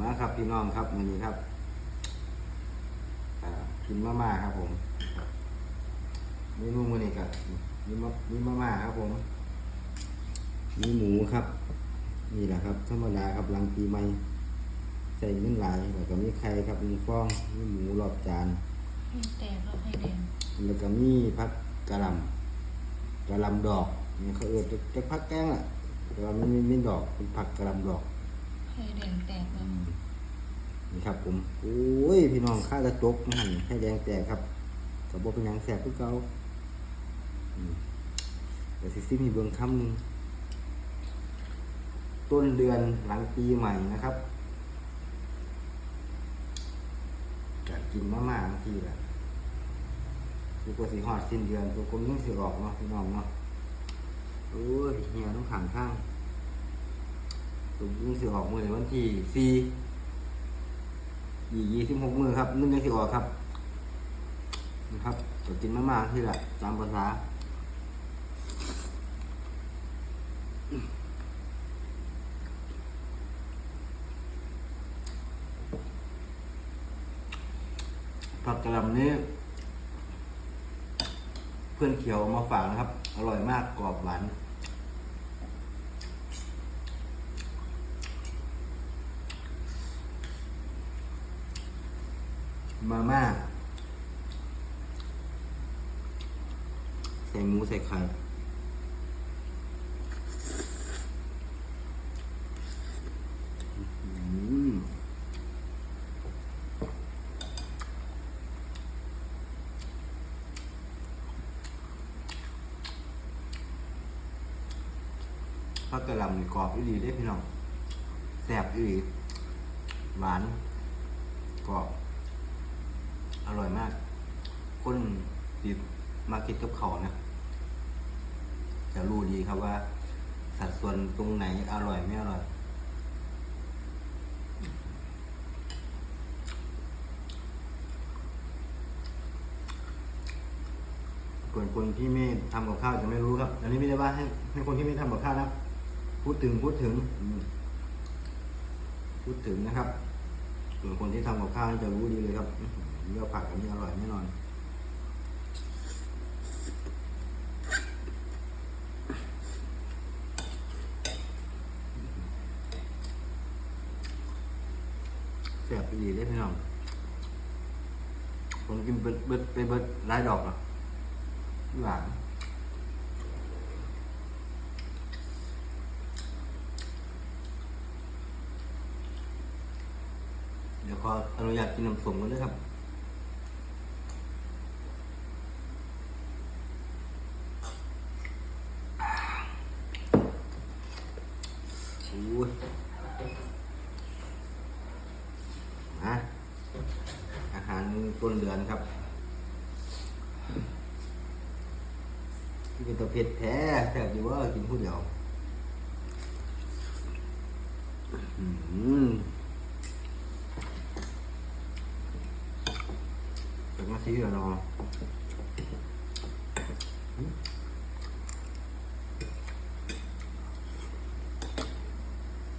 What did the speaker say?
มาครับพี่น้องครับวันนี้ครับอ่ากินมาม่าครับผมครับเมนูมื้อนี้ก็มีมามีมาม่าครับผม มีหมูครับ นี่แหละครับ ธรรมดาครับหลังปีใหม่ใส่เงินหลายแล้วก็มีไข่ครับมีฟองมีหมูรอบจานให้แตกแล้วให้แดงแล้วก็มีผักกะหล่ำกะหล่ำดอกนี่เขาเอิ้นจะผักแกงอะแต่ว่ามันไม่ไม่ดอกเป็นผักกะหล่ำดอก ให้แดงแตกนี่ครับผมโอ้ยพี่น้องข้าจะจกมันให้แดงแตกครับกับบ่เป็นหยังแสบคือเก่าอืมเดี๋ยวสิซิมีเบิ่งคำหนึงต้นเดือนหลังปีใหม่นะครับอยากกินมาม่าบางทีแหละคือกว่าสิฮอดสิ้นเดือนตัวคนยังสิออกเนาะพี่น้องเนาะโอ้ยเหี่ยวต้องขังข้าง ตัวยังสิออกมือในวันที่สี่ยี่ยี่สิบหกมือครับนึ่งยังสิออกครับนะครับจะกินมากๆที่ละตามภาษาผักกะลำนี้ เพื่อนเขียวมาฝากนะครับ อร่อยมากกรอบหวาน มาม่า ใส่หมูใส่ไข่อื้อหือผักกะหล่ำนี่กรอบอีหลีเด้พี่น้องแซ่บอีหลีหวานกรอบ อร่อยมาก คนติดมากินกับเขานะ จะรู้ดีครับว่า สัดส่วนตรงไหนอร่อยไม่อร่อย ส่วนคนที่ไม่ทำกับข้าวจะไม่รู้ครับ อันนี้ไม่ได้ว่าให้ให้คนที่ไม่ทำกับข้าวนะ พูดถึงพูดถึง พูดถึงนะครับ ส่วนคนที่ทำกับข้าวจะรู้ดีเลยครับอื้อหือเนื้อผักอันนี้อร่อยแน่นอนแซ่บดีเลยพี่น้องผมกินเบิดเบิดไปเบิดหลายดอกอะหวานเดี๋ยวข ออนุญาตกินน้ำส้มกันด้วยครับโอ้ยนะอาหารต้นเดือนครับที่เป็นตัวเผ็ดแท้แซ่บดีว่ากินผู้เดียว อื้มาซีแล้วเนาะ